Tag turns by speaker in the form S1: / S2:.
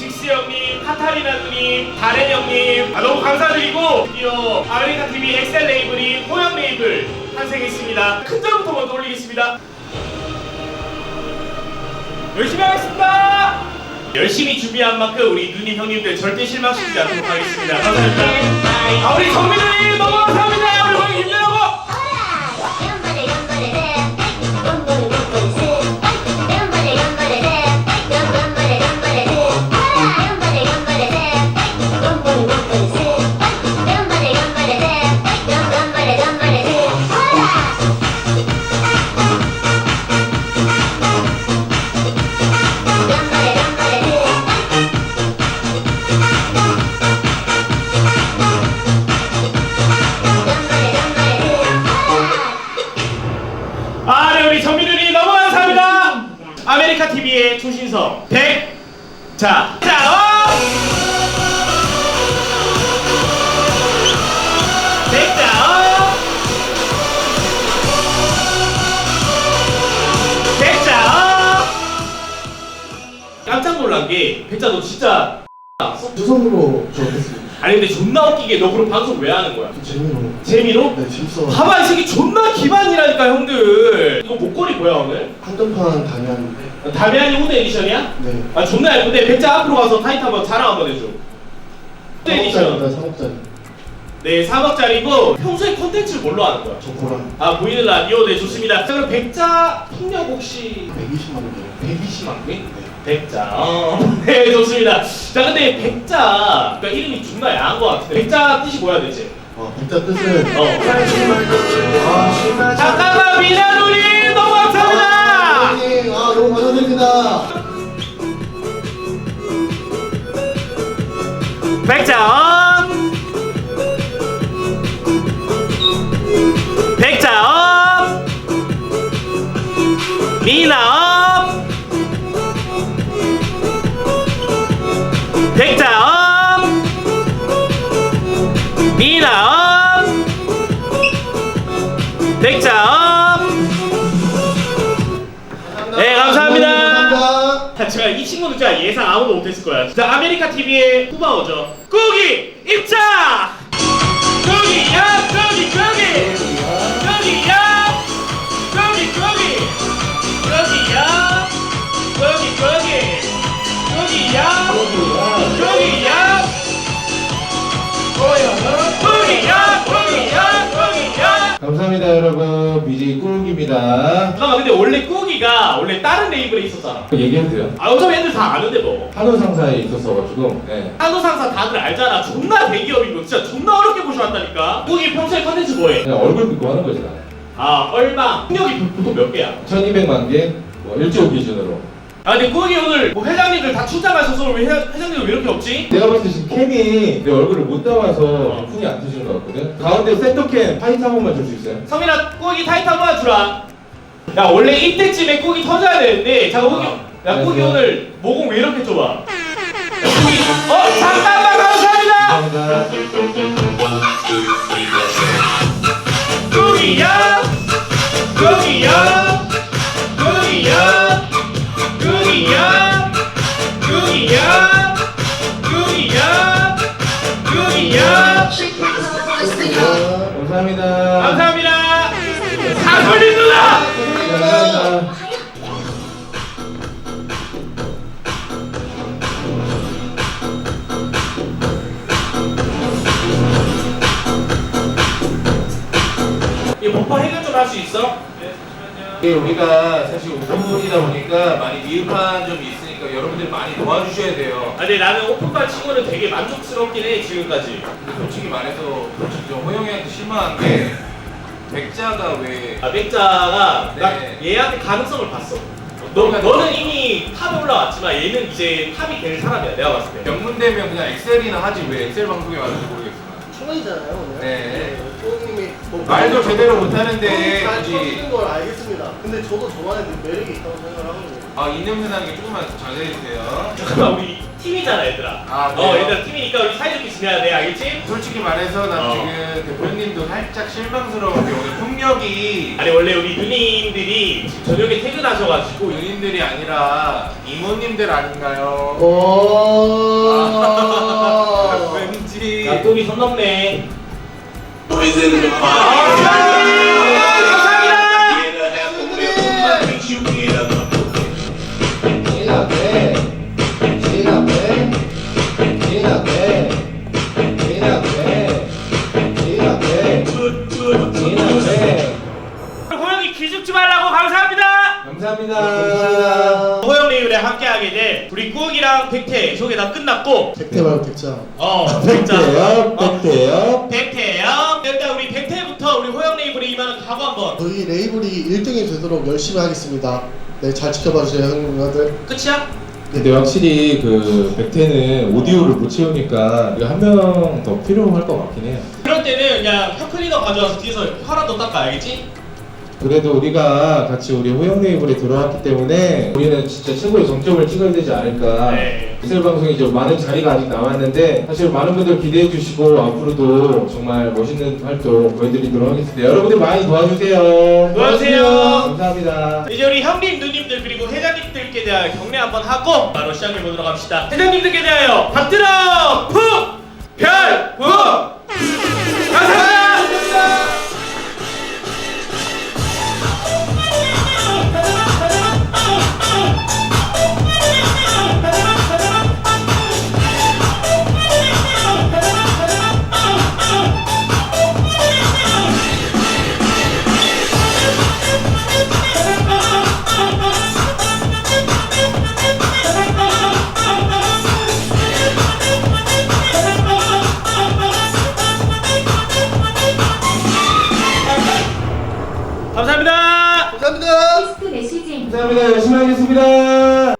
S1: 닉스 형님, 카타리나 누님, 다렌 형님 아, 너무 감사드리고 드디어 아메리카 TV 엑셀 레이블이 호영 레이블 탄생했습니다. 큰 점부터 먼저 올리겠습니다. 열심히 하겠습니다. 열심히 준비한 만큼 우리 누님 형님들 절대 실망시키지 않도록 하겠습니다. 감사합니다. 아, 우리 정민 누님 너무 감사합니다. 아메리카 TV의 초신성 100. 자, 자, 어! 100자, 어! 100자, 어! 깜짝 놀란 게, 백자 너 진짜
S2: 두성으로 저했습니다
S1: 아니 근데 존나 웃기게 너 그럼 방송 왜 하는 거야?
S2: 재미로.
S1: 재미로?
S2: 네, 재밌어.
S1: 봐봐 이 새끼 존나 기반이라니까 형들 이거 목걸이 뭐야 오늘?
S2: 한정판 다녀왔는데.
S1: 다미안이 우드 에디션이야?
S2: 네.
S1: 아 존나 예쁜데 백자 앞으로 가서 타이트 한번 자랑 한번 해줘 우드 에디션
S2: 3억짜리.
S1: 네 3억짜리고 평소에 컨텐츠를 뭘로 하는 거야?
S2: 저거랑
S1: 아 보이는 라디오 네 좋습니다 자 그럼 백자 폭력 혹시
S2: 120만 원이에요.
S1: 120만 개? 백자 어. 네 좋습니다 자 근데 백자 그러니까 이름이 존나 야한 거 같은데 백자 뜻이 뭐야 대체?
S2: 어, 백자 뜻은
S1: 어
S2: 아,
S1: 잠깐만 미나 누님 너무
S2: 감사드립니다.
S1: 백자 예상 아무도 못했을 거야. 진짜 아메리카 TV의 후바오죠. 꾸기 입장. 꾸기야, 꾸기, 꾸기, 꾸기야, 꾸기, 꾸기, 꾸기야, 꾸기, 꾸기, 꾸기야, 꾸기야, 꾸기야, 꾸기야, 꾸기야.
S3: 감사합니다 여러분 BJ 꿀욱입니다
S1: 잠깐만 근데 원래 꾸기 가 원래 다른 레이블에 있었잖아.
S3: 얘기해도 돼요?
S1: 아 어차피 애들 다 아는데 뭐.
S3: 한우 상사에 있었어가지고 네.
S1: 한우 상사 다들 알잖아. 존나 대기업이고 진짜 존나 어렵게 모셔왔다니까. 꾸기 평소에 컨텐츠 뭐해?
S3: 그냥 얼굴 믿고 하는 거지
S1: 나아 얼마? 능력이 보통 몇 개야?
S3: 1200만 개, 뭐 일조 기준으로
S1: 아 근데 꾸기 오늘 뭐 회장님들 다 출장하셔서 왜 회, 회장님들 왜 이렇게 없지?
S3: 내가 봤을 때 지금 캠이 내 얼굴을 못 담아서 푼이 안 터지는 것 같거든 가운데 센터캠 한 번만 줄 수 있어요?
S1: 성민아 꾸기 타이트 한번 주라. 야 원래 이때쯤에 꾸기 터져야 되는데 잠깐 꾸기 야
S3: 네,
S1: 꾸기
S3: 네.
S1: 오늘 모공 왜 이렇게 좁아? 야, 꾸기 어 잠깐만 감사합니다. 꾸기야 꾸기야 할 수 있어?
S4: 이게 우리가 사실 오픈이다 보니까 많이 미흡한 점이 있으니까 여러분들이 많이 도와주셔야 돼요.
S1: 아 근데 나는 오픈바 친구는 되게 만족스럽긴 해 지금까지
S4: 근데 솔직히 말해서 진짜 호영이한테 실망한 게 백자가
S1: 왜아 백자가 나
S4: 네.
S1: 얘한테 가능성을 봤어 너, 너는 이미 탑에 올라왔지만 얘는 이제 탑이 될 사람이야 내가 봤을 때
S4: 명문대면 그냥 엑셀이나 하지 왜 엑셀 방송에 왔는지 모르겠지만
S2: 초반이잖아요, 오늘.
S4: 네. 말도 제대로 못하는데
S2: 잘
S4: 굳이
S2: 쳐주는 걸 알겠습니다. 근데 저도 저만의 매력이 있다고 생각을 하거든요.
S4: 아 이 냄새 나는 게 조금만 자제해 주세요.
S1: 잠깐만 우리 팀이잖아 얘들아.
S4: 아,
S1: 어
S4: 그래요?
S1: 얘들아 팀이니까 우리 사이좋게 지내야 돼 알겠지?
S4: 솔직히 말해서 난
S1: 어.
S4: 지금 대표님도 살짝 실망스러운 게 오늘 폭력이
S1: 아니 원래 우리 누님들이 지금 저녁에 퇴근하셔가지고
S4: 본인들이 아니라 이모님들 아닌가요?
S2: 오.
S4: 왠지
S1: 야 똥이 선 넘네. 호영이 기죽지 말라고 감사합니다.
S3: 감사합니다
S2: 감사합니다.
S1: 호영 레이블에 함께하게 된 우리 꾸욱이랑 백태 소개 다 끝났고
S2: 백태 말고 백장.
S1: 어
S3: 백태요 백태요
S1: 백태요.
S2: 저희 레이블이 1등이 되도록 열심히 하겠습니다. 네, 잘 지켜봐 주세요, 형님 누나들.
S1: 끝이야?
S3: 근데 확실히 그 백태는 오디오를 못 채우니까 한명 더 필요할 것 같긴 해요
S1: 그럴 때는 그냥 혀클리너 가져와서 뒤에서 혀라도 닦아 알겠지?
S3: 그래도 우리가 같이 우리 호영 레이블에 들어왔기 때문에 우리는 진짜 최고의 정점을 찍어야 되지 않을까.
S1: 네.
S3: 이슬 방송이 좀 많은 자리가 아직 남았는데 사실 많은 분들 기대해 주시고 앞으로도 정말 멋있는 활동 보여드리도록 하겠습니다. 여러분들 많이 도와주세요.
S1: 도와주세요.
S3: 감사합니다.
S1: 이제 우리 형님, 누님들 그리고 회장님들께 대하여 경례 한번 하고 바로 시작해 보도록 합시다. 회장님들께 대하여 박들어 푹 별 푹 감사합니다.
S2: 감사합니다.
S5: 테스트 메시지
S3: 감사합니다. 열심히 하겠습니다.